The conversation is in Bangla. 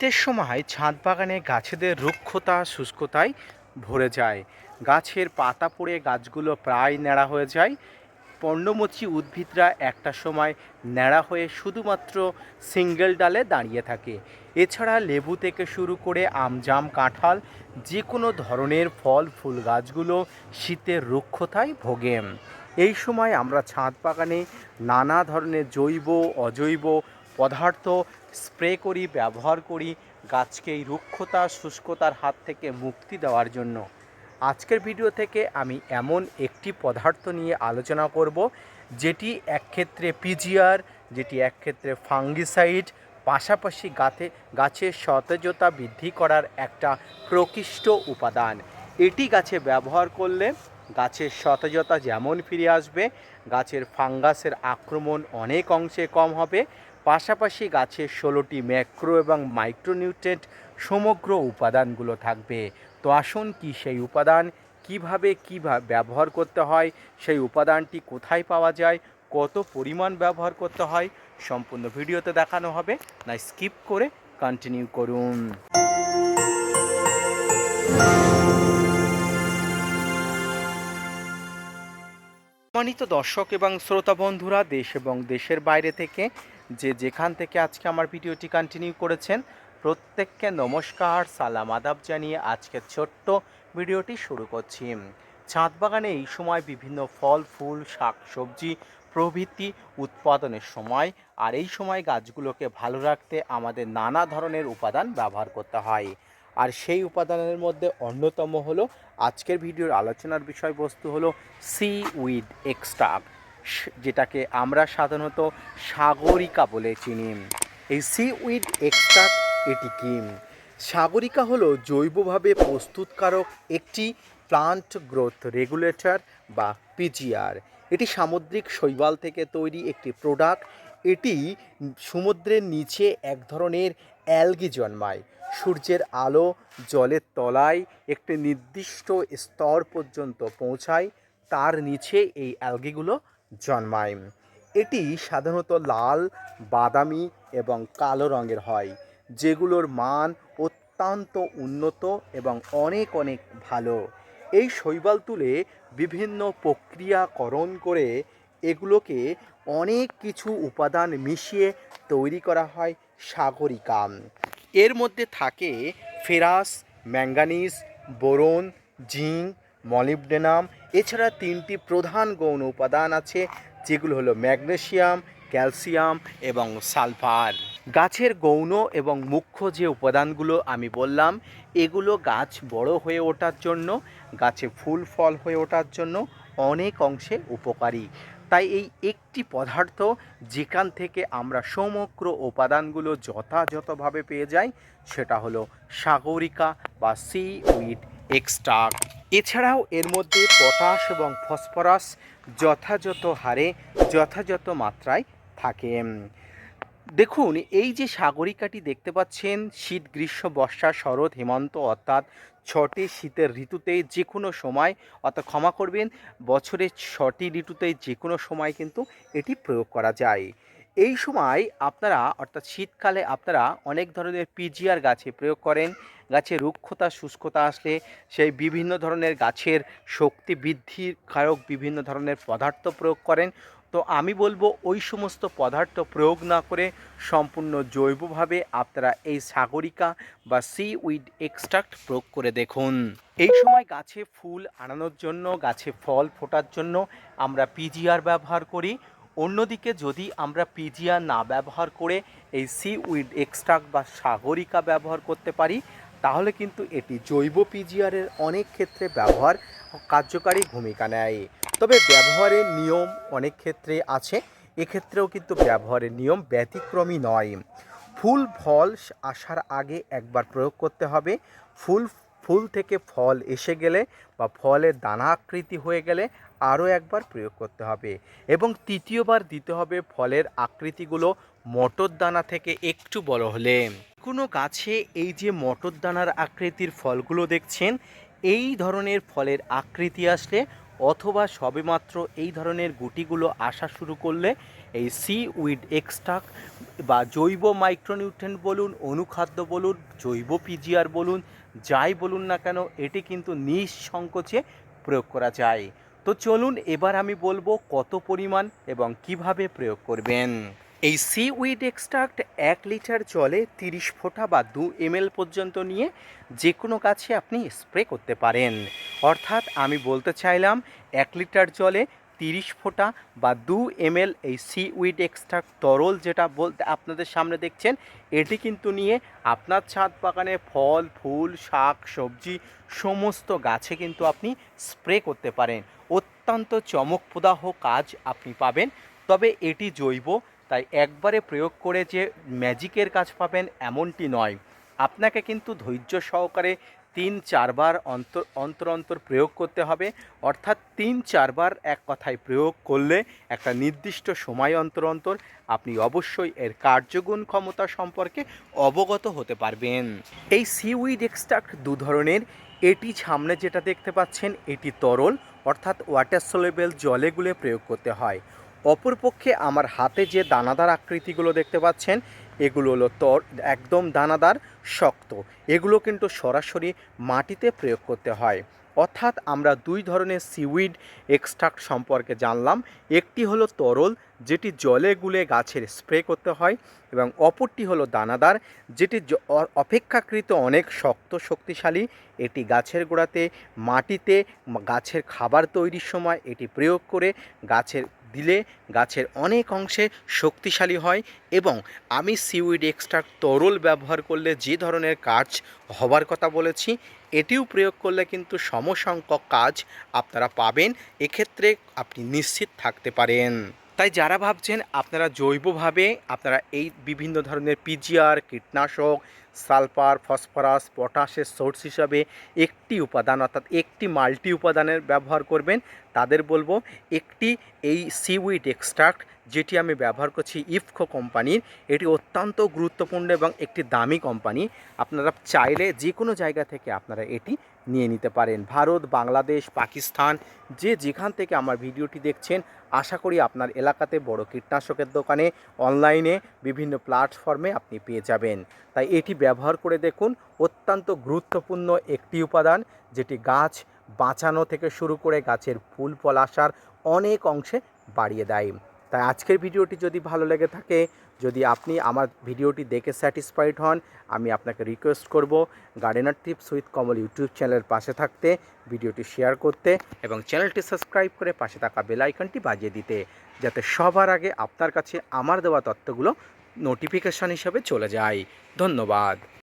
শীতের সময় ছাদ বাগানে গাছেদের রুক্ষতা, শুষ্কতায় ভরে যায়। গাছের পাতা পড়ে গাছগুলো প্রায় ন্যাড়া হয়ে যায়। পর্ণমোচী উদ্ভিদরা একটা সময় ন্যাড়া হয়ে শুধুমাত্র সিঙ্গেল ডালে দাঁড়িয়ে থাকে। এছাড়া লেবু থেকে শুরু করে আম, জাম, কাঁঠাল যে কোনো ধরনের ফল, ফুল গাছগুলো শীতের রুক্ষতায় ভোগে এই সময় আমরা ছাদ বাগানে নানা ধরনের জৈব, অজৈব পদার্থ স্প্রে করি, ব্যবহার করি, গাছকে এই রুক্ষতা, শুষ্কতার হাত থেকে মুক্তি দেওয়ার জন্য। আজকের ভিডিও থেকে আমি এমন একটি পদার্থ নিয়ে আলোচনা করব, যেটি এক ক্ষেত্রে পিজিআর, যেটি এক ক্ষেত্রে ফাঙ্গিসাইড, পাশাপাশি গাতে, গাছের সতেজতা বৃদ্ধি করার একটা প্রকৃষ্ট উপাদান। এটি গাছে ব্যবহার করলে গাছের সতেজতা যেমন ফিরে আসবে, গাছের ফাঙ্গাসের আক্রমণ অনেক অংশে কম হবে পাশাপাশি গাছের ষোলোটি ম্যাক্রো এবং মাইক্রোনিউট্রেন্ট সমগ্র উপাদানগুলো থাকবে। তো আসুন কি সেই উপাদান, কীভাবে কীভাবে ব্যবহার করতে হয়, সেই উপাদানটি কোথায় পাওয়া যায়, কত পরিমাণ ব্যবহার করতে হয়, সম্পূর্ণ ভিডিওতে দেখানো হবে। না, স্কিপ করে কন্টিনিউ করুন। সম্মানিত দর্শক এবং শ্রোতা বন্ধুরা, দেশ এবং দেশের বাইরে থেকে যে যেখান থেকে আজকে আমার ভিডিওটি কন্টিনিউ করেছেন, প্রত্যেককে নমস্কার, সালাম আদাব জানিয়ে আজকের ছোট্ট ভিডিওটি শুরু করছি। ছাদ বাগানে এই সময় বিভিন্ন ফল, ফুল, শাক, সবজি, প্রভৃতি উৎপাদনের সময় আর এই সময় গাছগুলোকে ভালো রাখতে আমাদের নানা ধরনের উপাদান ব্যবহার করতে হয়। আর সেই উপাদানের মধ্যে অন্যতম হলো আজকের ভিডিওর আলোচনার বিষয়বস্তু হলো সি উইড এক্সট্রাক্ট যেটাকে আমরা সাধারণত সাগরিকা বলে চিনি। এই সি উইড এক্সট্রাক্ট এটি কি? সাগরিকা হলো জৈবভাবে প্রস্তুতকারক একটি প্লান্ট গ্রোথ রেগুলেটর বা পিজিআর এটি সামুদ্রিক শৈবাল থেকে তৈরি একটি প্রোডাক্ট এটি সমুদ্রের নিচে এক ধরনের অ্যালগি জন্মায়। সূর্যের আলো জলের তলায় একটি নির্দিষ্ট স্তর পর্যন্ত পৌঁছায়। তার নিচে এই অ্যালগিগুলো জন্মায়। এটি সাধারণত লাল, বাদামি এবং কালো রঙের হয়, যেগুলোর মান অত্যন্ত উন্নত এবং অনেক অনেক ভালো। এই শৈবাল তুলে বিভিন্ন প্রক্রিয়াকরণ করে এগুলোকে অনেক কিছু উপাদান মিশিয়ে তৈরি করা হয় সাগরিকা। এর মধ্যে থাকে ferrous, manganese, boron, zinc molybdenum. এছাড়া তিনটি প্রধান গৌণ উপাদান আছে, যেগুলো হলো ম্যাগনেসিয়াম, ক্যালসিয়াম এবং সালফার। গাছের গৌণ এবং মুখ্য যে উপাদানগুলো আমি বললাম, এগুলো গাছ বড় হয়ে ওঠার জন্য, গাছে ফুল ফল হয়ে ওঠার জন্য অনেক অংশে উপকারী। তাই এই একটি পদার্থ যেখান থেকে আমরা সমগ্র উপাদানগুলো যথাযথভাবে পেয়ে যাই, সেটা হলো সাগরিকা বা সি উইড এক্সট্রাক্ট। এছাড়াও এর মধ্যে পটাশ এবং ফসফরাস যথাযথ হারে যথাযথ মাত্রায় থাকে। দেখুন, এই যে সাগরিকাটি দেখতে পাচ্ছেন, শীত, গ্রীষ্ম, বর্ষা, শরৎ, হেমন্ত অর্থাৎ ছটি শীতের ঋতুতে যে কোনো সময়, অর্থাৎ ক্ষমা করবেন, বছরের ছটি ঋতুতে যে কোনো সময় কিন্তু এটি প্রয়োগ করা যায়। এই সময় আপনারা, অর্থাৎ শীতকালে আপনারা অনেক ধরনের পিজিআর গাছে প্রয়োগ করেন। গাছের রুক্ষতা, শুষ্কতা আসলে সেই বিভিন্ন ধরনের গাছের শক্তি বৃদ্ধির কারক বিভিন্ন ধরনের পদার্থ প্রয়োগ করেন। তো আমি বলব, ওই সমস্ত পদার্থ প্রয়োগ না করে সম্পূর্ণ জৈবভাবে আপনারা এই সাগরিকা বা সি উইড এক্সট্রাক্ট প্রয়োগ করে দেখুন। এই সময় গাছে ফুল আনানোর জন্য, গাছে ফল ফোটার জন্য আমরা পিজিআর ব্যবহার করি। অন্যদিকে যদি আমরা পিজিআর না ব্যবহার করে এই সি উইড এক্সট্রাক্ট বা সাগরিকা ব্যবহার করতে পারি, তাহলে কিন্তু এটি জৈব পিজিআরের অনেক ক্ষেত্রে ব্যবহার কার্যকারী ভূমিকা নেয়। তবে ব্যবহারের নিয়ম অনেক ক্ষেত্রে আছে, এক্ষেত্রেও কিন্তু ব্যবহারের নিয়ম ব্যতিক্রমী নয়। ফুল ফল আসার আগে একবার প্রয়োগ করতে হবে। ফুল ফুল থেকে ফল এসে গেলে বা ফলের দানা আকৃতি হয়ে গেলে আরও একবার প্রয়োগ করতে হবে। এবং তৃতীয়বার দিতে হবে ফলের আকৃতিগুলো মটর দানা থেকে একটু বড় হলে। কোনো গাছে এই যে মটর দানার আকৃতির ফলগুলো দেখছেন, এই ধরনের ফলের আকৃতি আসলে অথবা সবেমাত্র এই ধরনের গুটিগুলো আসা শুরু করলে এই সি উইড এক্সট্রাক বা জৈব মাইক্রোনিউট্রেন্ট বলুন, অনুখাদ্য বলুন, জৈব পিজিআর বলুন, যাই বলুন না কেন, এটি কিন্তু নিঃসংকোচে প্রয়োগ করা যায়। তো চলুন এবার আমি বলব কত পরিমাণ এবং কীভাবে প্রয়োগ করবেন। এই সি উইড এক্সট্রাক্ট এক লিটার জলে তিরিশ ফোঁটা বা দু এমএল পর্যন্ত নিয়ে যে কোনো গাছে আপনি স্প্রে করতে পারেন। অর্থাৎ আমি বলতে চাইলাম, এক লিটার জলে তিরিশ ফোঁটা বা দু এমএল এই সি উইড এক্সট্রাক্ট তরল যেটা বলতে আপনাদের সামনে দেখছেন, এটি কিন্তু নিয়ে আপনার ছাদ বাগানে ফল, ফুল, শাক, সবজি সমস্ত গাছে কিন্তু আপনি স্প্রে করতে পারেন। অত্যন্ত চমকপ্রদাহ কাজ আপনি পাবেন। তবে এটি জৈব, তাই একবারে প্রয়োগ করে যে ম্যাজিকের কাজ পাবেন এমনটি নয়। আপনাকে কিন্তু ধৈর্য সহকারে তিন চারবার অন্তর অন্তর অন্তর প্রয়োগ করতে হবে। অর্থাৎ তিন চারবার এক কথায় প্রয়োগ করলে একটা নির্দিষ্ট সময় অন্তর অন্তর আপনি অবশ্যই এর কার্যগুণ ক্ষমতা সম্পর্কে অবগত হতে পারবেন। এই সিউইড এক্সট্রাক্ট দু ধরনের, এটি সামনে যেটা দেখতে পাচ্ছেন, এটি তরল, অর্থাৎ ওয়াটার সোলেবেল জলে গুলে প্রয়োগ করতে হয়। অপরপক্ষে আমার হাতে যে দানাদার আকৃতিগুলো দেখতে পাচ্ছেন এগুলো হলো তর, একদম দানাদার, শক্ত। এগুলো কিন্তু সরাসরি মাটিতে প্রয়োগ করতে হয়। অর্থাৎ আমরা দুই ধরনের সিউইড এক্সট্রাক্ট সম্পর্কে জানলাম। একটি হলো তরল, যেটি জলে গুলে গাছের স্প্রে করতে হয়, এবং অপরটি হলো দানাদার, যেটি অপেক্ষাকৃত অনেক শক্ত, শক্তিশালী। এটি গাছের গোড়াতে, মাটিতে, গাছের খাবার তৈরির সময় এটি প্রয়োগ করে গাছের দিলে গাছের অনেক অংশে শক্তিশালী হয় এবং আমি সিউইড এক্সট্রাক্ট তরল ব্যবহার করলে যে ধরনের কাজ হবার কথা বলেছি, এটিও প্রয়োগ করলে কিন্তু সমসংখ্যক কাজ আপনারা পাবেন, এক্ষেত্রে আপনি নিশ্চিত থাকতে পারেন। তাই যারা ভাবছেন আপনারা জৈবভাবে আপনারা এই বিভিন্ন ধরনের পিজিআর, কীটনাশক সালফার, ফসফরাস পটাশের সোর্স হিসাবে একটি উপাদান অর্থাৎ একটি মাল্টি উপাদানের ব্যবহার করবেন। তাদের বলব একটি এই সিউইড এক্সট্রাক্ট যেটি আমি ব্যবহার করছি ইফকো কোম্পানির, এটি অত্যন্ত গুরুত্বপূর্ণ এবং একটি দামি কোম্পানি। আপনারা চাইলে যে কোনো জায়গা থেকে আপনারা এটি নিয়ে নিতে পারেন। ভারত, বাংলাদেশ, পাকিস্তান, যে যেখান থেকে আমার ভিডিওটি দেখছেন, আশা করি আপনার এলাকাতে বড় কীটনাশকের দোকানে, অনলাইনে বিভিন্ন প্ল্যাটফর্মে আপনি পেয়ে যাবেন। তাই এটি ব্যবহার করে দেখুন, অত্যন্ত গুরুত্বপূর্ণ একটি উপাদান, যেটি গাছ বাঁচানো থেকে শুরু করে গাছের ফুল, ফল আসার অনেক অংশে বাড়িয়ে দেয়। তাই আজকের ভিডিওটি যদি ভালো লেগে থাকে, যদি আপনি আমার ভিডিওটি দেখে স্যাটিসফাইড হন, আমি আপনাকে রিকোয়েস্ট করব gardener tips with Kamal YouTube চ্যানেলের পাশে থাকতে, ভিডিওটি শেয়ার করতে এবং চ্যানেলটি সাবস্ক্রাইব করে পাশে থাকা বেল আইকনটি বাজিয়ে দিতে, যাতে সবার আগে আপনার কাছে আমার দেওয়া তথ্যগুলো নোটিফিকেশান হিসাবে চলে যায়। ধন্যবাদ।